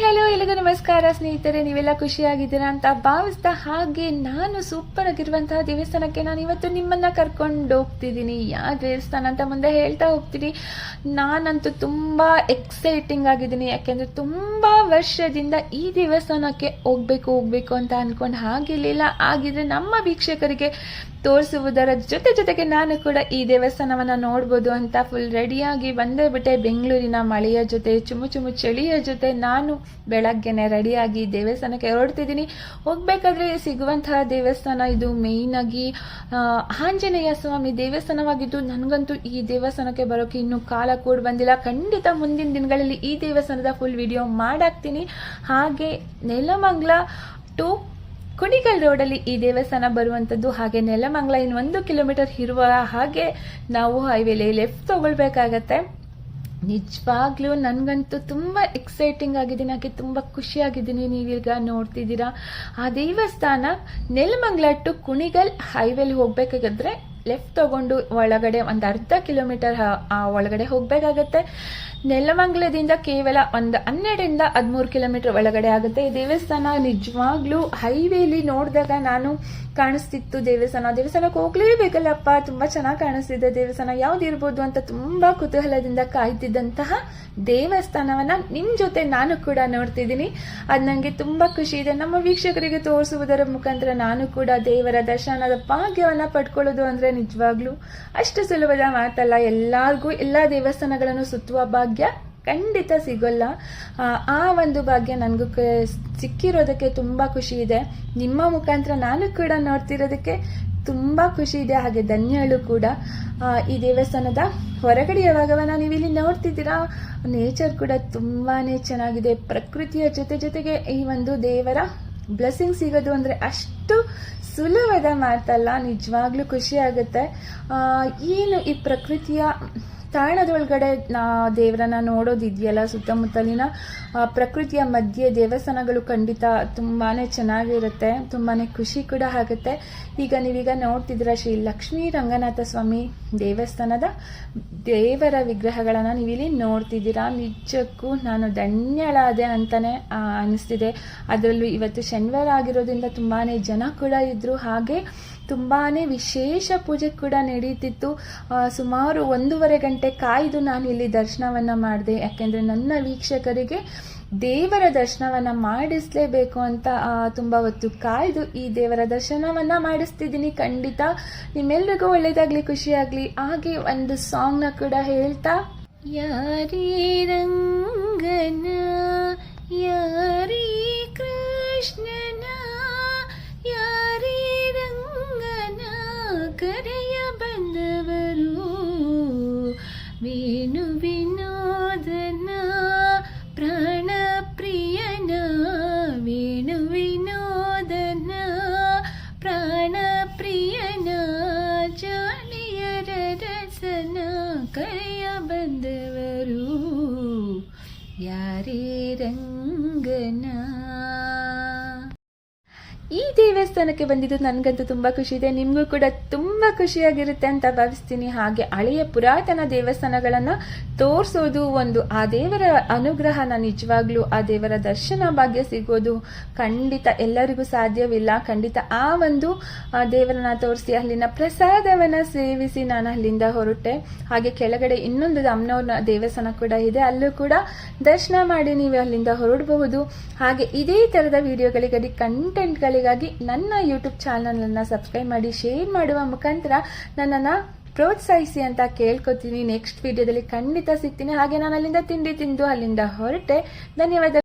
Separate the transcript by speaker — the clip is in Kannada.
Speaker 1: hello ಎಲ್ಲರಿಗೂ ನಮಸ್ಕಾರ, ಸ್ನೇಹಿತರೆ, ನೀವೆಲ್ಲ ಖುಷಿಯಾಗಿದ್ದೀರಾ ಅಂತ ಭಾವಿಸ್ತಾ ಹಾಗೆ ನಾನು ಸೂಪರ್ ಆಗಿರುವಂತಹ ದೇವಸ್ಥಾನಕ್ಕೆ ನಾನು ಇವತ್ತು ನಿಮ್ಮನ್ನ ಕರ್ಕೊಂಡು ಹೋಗ್ತಿದ್ದೀನಿ. ಯಾವ ದೇವಸ್ಥಾನ ಅಂತ ಮುಂದೆ ಹೇಳ್ತಾ ಹೋಗ್ತೀನಿ. ನಾನಂತೂ ತುಂಬಾ ಎಕ್ಸೈಟಿಂಗ್ ಆಗಿದ್ದೀನಿ. ಯಾಕೆಂದ್ರೆ ತುಂಬಾ ವರ್ಷದಿಂದ ಈ ದೇವಸ್ಥಾನಕ್ಕೆ ಹೋಗ್ಬೇಕು ಹೋಗ್ಬೇಕು ಅಂತ ಅನ್ಕೊಂಡು ಹಾಗಿರ್ಲಿಲ್ಲ ಆಗಿದ್ರೆ ನಮ್ಮ ವೀಕ್ಷಕರಿಗೆ ತೋರಿಸುವುದರ ಜೊತೆ ಜೊತೆಗೆ ನಾನು ಕೂಡ ಈ ದೇವಸ್ಥಾನವನ್ನ ನೋಡ್ಬೋದು ಅಂತ ಫುಲ್ ರೆಡಿಯಾಗಿ ಬಂದೇ ಬಿಟ್ಟೆ. ಬೆಂಗಳೂರಿನ ಮಳೆಯ ಜೊತೆ ಚುಮು ಚುಮು ಚಳಿಯ ಜೊತೆ ನಾನು ಬೆಳಗ್ಗೆನೆ ರೆಡಿಯಾಗಿ ದೇವಸ್ಥಾನಕ್ಕೆ ಹೊರಡ್ತಿದ್ದೀನಿ. ಹೋಗ್ಬೇಕಾದ್ರೆ ಸಿಗುವಂತಹ ದೇವಸ್ಥಾನ ಇದು ಮೇಯ್ನ್ ಆಗಿ ಆಂಜನೇಯ ಸ್ವಾಮಿ ದೇವಸ್ಥಾನವಾಗಿದ್ದು ನನಗಂತೂ ಈ ದೇವಸ್ಥಾನಕ್ಕೆ ಬರೋಕೆ ಇನ್ನೂ ಕಾಲ ಕೂಡ ಬಂದಿಲ್ಲ. ಖಂಡಿತ ಮುಂದಿನ ದಿನಗಳಲ್ಲಿ ಈ ದೇವಸ್ಥಾನದ ಫುಲ್ ವಿಡಿಯೋ ಮಾಡಾಕ್ತೀನಿ. ಹಾಗೆ ನೆಲಮಂಗ್ಲ ಟು ಕುಣಿಗಲ್ ರೋಡಲ್ಲಿ ಈ ದೇವಸ್ಥಾನ ಬರುವಂಥದ್ದು ಹಾಗೆ ನೆಲಮಂಗ್ಲ ಇನ್ನು ಒಂದು ಕಿಲೋಮೀಟರ್ ಇರುವ ಹಾಗೆ ನಾವು ಹೈವೇಲಿ ಲೆಫ್ಟ್ ತಗೊಳ್ಬೇಕಾಗತ್ತೆ. ನಿಜವಾಗ್ಲೂ ನನಗಂತೂ ತುಂಬ ಎಕ್ಸೈಟಿಂಗ್ ಆಗಿದ್ದೀನಿ ಹಾಗೆ ತುಂಬ ಖುಷಿಯಾಗಿದ್ದೀನಿ. ನೀವೀಗ ನೋಡ್ತಿದ್ದೀರಾ. ಆ ದೇವಸ್ಥಾನ ನೆಲಮಂಗ್ಲ ಟು ಕುಣಿಗಲ್ ಹೈವೇಲಿ ಹೋಗ್ಬೇಕಾಗಿದ್ರೆ ಲೆಫ್ಟ್ ತಗೊಂಡು ಒಳಗಡೆ ಒಂದು ಅರ್ಧ ಕಿಲೋಮೀಟರ್ ಒಳಗಡೆ ಹೋಗಬೇಕಾಗತ್ತೆ. ನೆಲಮಂಗಲದಿಂದ ಕೇವಲ ಒಂದು ಹನ್ನೆರಡರಿಂದ ಹದಿಮೂರು ಕಿಲೋಮೀಟರ್ ಒಳಗಡೆ ಆಗುತ್ತೆ. ಈ ದೇವಸ್ಥಾನ ನಿಜವಾಗ್ಲೂ ಹೈವೇಲಿ ನೋಡಿದಾಗ ನಾನು ಕಾಣಿಸ್ತಿತ್ತು ದೇವಸ್ಥಾನ. ದೇವಸ್ಥಾನಕ್ಕೆ ಹೋಗ್ಲೇಬೇಕಲ್ಲಪ್ಪ, ತುಂಬಾ ಚೆನ್ನಾಗಿ ಕಾಣಿಸ್ತಿದೆ ದೇವಸ್ಥಾನ. ಯಾವ್ದಿರ್ಬೋದು ಅಂತ ತುಂಬಾ ಕುತೂಹಲದಿಂದ ಕಾಯ್ತಿದ್ದಂತಹ ದೇವಸ್ಥಾನವನ್ನ ನಿಮ್ ಜೊತೆ ನಾನು ಕೂಡ ನೋಡ್ತಿದ್ದೀನಿ. ಅದ್ ನಂಗೆ ತುಂಬಾ ಖುಷಿ ಇದೆ. ನಮ್ಮ ವೀಕ್ಷಕರಿಗೆ ತೋರಿಸುವುದರ ಮುಖಾಂತರ ನಾನು ಕೂಡ ದೇವರ ದರ್ಶನದ ಭಾಗ್ಯವನ್ನ ಪಡ್ಕೊಳ್ಳೋದು ಅಂದ್ರೆ ನಿಜವಾಗ್ಲೂ. ಅಷ್ಟು ಸುಲಭದ ಮಾತಲ್ಲ ಎಲ್ಲರಿಗೂ ಎಲ್ಲಾ ದೇವಸ್ಥಾನಗಳನ್ನು ಸುತ್ತುವ ಭಾಗ್ಯ ಖಂಡಿತ ಸಿಗೋಲ್ಲ. ಆ, ಒಂದು ಭಾಗ್ಯ ನನಗೂ ಸಿಕ್ಕಿರೋದಕ್ಕೆ ತುಂಬ ಖುಷಿ ಇದೆ. ನಿಮ್ಮ ಮುಖಾಂತರ ನಾನು ಕೂಡ ನೋಡ್ತಿರೋದಕ್ಕೆ ತುಂಬ ಖುಷಿ ಇದೆ ಹಾಗೆ ಧನ್ಯಗಳು ಕೂಡ. ಈ ದೇವಸ್ಥಾನದ ಹೊರಗಡೆಯ ಭಾಗವನ್ನ ನೀವು ಇಲ್ಲಿ ನೋಡ್ತಿದ್ದೀರಾ? ನೇಚರ್ ಕೂಡ ತುಂಬಾನೇ ಚೆನ್ನಾಗಿದೆ. ಪ್ರಕೃತಿಯ ಜೊತೆ ಜೊತೆಗೆ ಈ ಒಂದು ದೇವರ ಬ್ಲೆಸ್ಸಿಂಗ್ ಸಿಗೋದು ಅಂದ್ರೆ ಅಷ್ಟು ಸುಲಭದ ಮಾತಲ್ಲ ನಿಜವಾಗ್ಲೂ ಖುಷಿ ಆಗುತ್ತೆ. ಏನು ಈ ಪ್ರಕೃತಿಯ ತಾಣದೊಳಗಡೆ ನಾ ದೇವರನ್ನ ನೋಡೋದಿದೆಯಲ್ಲ ಸುತ್ತಮುತ್ತಲಿನ ಪ್ರಕೃತಿಯ ಮಧ್ಯೆ ದೇವಸ್ಥಾನಗಳು ಖಂಡಿತ ತುಂಬಾನೇ ಚೆನ್ನಾಗಿರುತ್ತೆ ತುಂಬಾನೇ ಖುಷಿ ಕೂಡ ಆಗುತ್ತೆ. ಈಗ ನೀವೀಗ ನೋಡ್ತಿದ್ರ ಶ್ರೀ ಲಕ್ಷ್ಮೀ ರಂಗನಾಥ ಸ್ವಾಮಿ ದೇವಸ್ಥಾನದ ದೇವರ ವಿಗ್ರಹಗಳನ್ನು ನೀವಿಲ್ಲಿ ನೋಡ್ತಿದ್ದೀರಾ. ನಿಜಕ್ಕೂ ನಾನು ಧನ್ಯಳಾದೆ ಅಂತಾನೆ ಆ, ಅನಿಸ್ತಿದೆ. ಅದರಲ್ಲೂ ಇವತ್ತು ಶನಿವಾರ ಆಗಿರೋದ್ರಿಂದ ತುಂಬಾನೇ ಜನ ಕೂಡ ಇದ್ದರು ಹಾಗೆ ತುಂಬಾನೇ ವಿಶೇಷ ಪೂಜೆ ಕೂಡ ನಡೀತಿತ್ತು. ಸುಮಾರು ಒಂದೂವರೆ ಗಂಟೆ ಕಾಯ್ದು ನಾನು ಇಲ್ಲಿ ದರ್ಶನವನ್ನ ಮಾಡಿದೆ. ಯಾಕೆಂದ್ರೆ ನನ್ನ ವೀಕ್ಷಕರಿಗೆ ದೇವರ ದರ್ಶನವನ್ನ ಮಾಡಿಸ್ಲೇಬೇಕು ಅಂತ ತುಂಬ ತುಂಬಾ ಹೊತ್ತು ಕಾಯ್ದು ಈ ದೇವರ ದರ್ಶನವನ್ನ ಮಾಡಿಸ್ತಿದ್ದೀನಿ. ಖಂಡಿತ ನಿಮ್ಮೆಲ್ರಿಗೂ ಒಳ್ಳೆಯದಾಗಲಿ ಖುಷಿಯಾಗಲಿ. ಹಾಗೆ ಒಂದು ಸಾಂಗ್ನ ಕೂಡ ಹೇಳ್ತಾ. ಯಾರೀ ರಂಗನ ಯಾರೀ ಕೃಷ್ಣನ ಯಾರೇ ರಂಗನ ದೇವಸ್ಥಾನಕ್ಕೆ ಬಂದಿದ್ದು ನನಗಂತೂ ತುಂಬಾ ಖುಷಿ ಇದೆ. ನಿಮಗೂ ಕೂಡ ತುಂಬಾ ಖುಷಿಯಾಗಿರುತ್ತೆ ಅಂತ ಭಾವಿಸ್ತೀನಿ. ಹಾಗೆ ಹಳೆಯ ಪುರಾತನ ದೇವಸ್ಥಾನಗಳನ್ನ ತೋರಿಸೋದು ಒಂದು ಆ ದೇವರ ಅನುಗ್ರಹನ ನಿಜವಾಗ್ಲೂ ಆ ದೇವರ ದರ್ಶನ ಭಾಗ್ಯ ಸಿಗೋದು ಖಂಡಿತ ಎಲ್ಲರಿಗೂ ಸಾಧ್ಯವಿಲ್ಲ. ಖಂಡಿತ ಆ ಒಂದು ದೇವರನ್ನ ತೋರಿಸಿ ಅಲ್ಲಿನ ಪ್ರಸಾದವನ್ನ ಸೇವಿಸಿ ನಾನು ಅಲ್ಲಿಂದ ಹೊರಟೆ. ಹಾಗೆ ಕೆಳಗಡೆ ಇನ್ನೊಂದು ಅಮ್ಮನವ್ರ ದೇವಸ್ಥಾನ ಕೂಡ ಇದೆ. ಅಲ್ಲೂ ಕೂಡ ದರ್ಶನ ಮಾಡಿ ನೀವು ಅಲ್ಲಿಂದ ಹೊರಡಬಹುದು. ಹಾಗೆ ಇದೇ ತರದ ವಿಡಿಯೋಗಳಿಗಾಗಿ ಕಂಟೆಂಟ್ಗಳಿಗಾಗಿ ನನ್ನ ಯೂಟ್ಯೂಬ್ ಚಾನಲನ್ನು ಸಬ್ಸ್ಕ್ರೈಬ್ ಮಾಡಿ ಶೇರ್ ಮಾಡುವ ಮುಖಾಂತರ ನನ್ನನ್ನು ಪ್ರೋತ್ಸಾಹಿಸಿ ಅಂತ ಕೇಳ್ಕೊತೀನಿ. ನೆಕ್ಸ್ಟ್ ವಿಡಿಯೋದಲ್ಲಿ ಖಂಡಿತ ಸಿಗ್ತೀನಿ. ಹಾಗೆ ನಾನು ಅಲ್ಲಿಂದ ತಿಂಡಿ ತಿಂದು ಅಲ್ಲಿಂದ ಹೊರಟೆ. ಧನ್ಯವಾದ.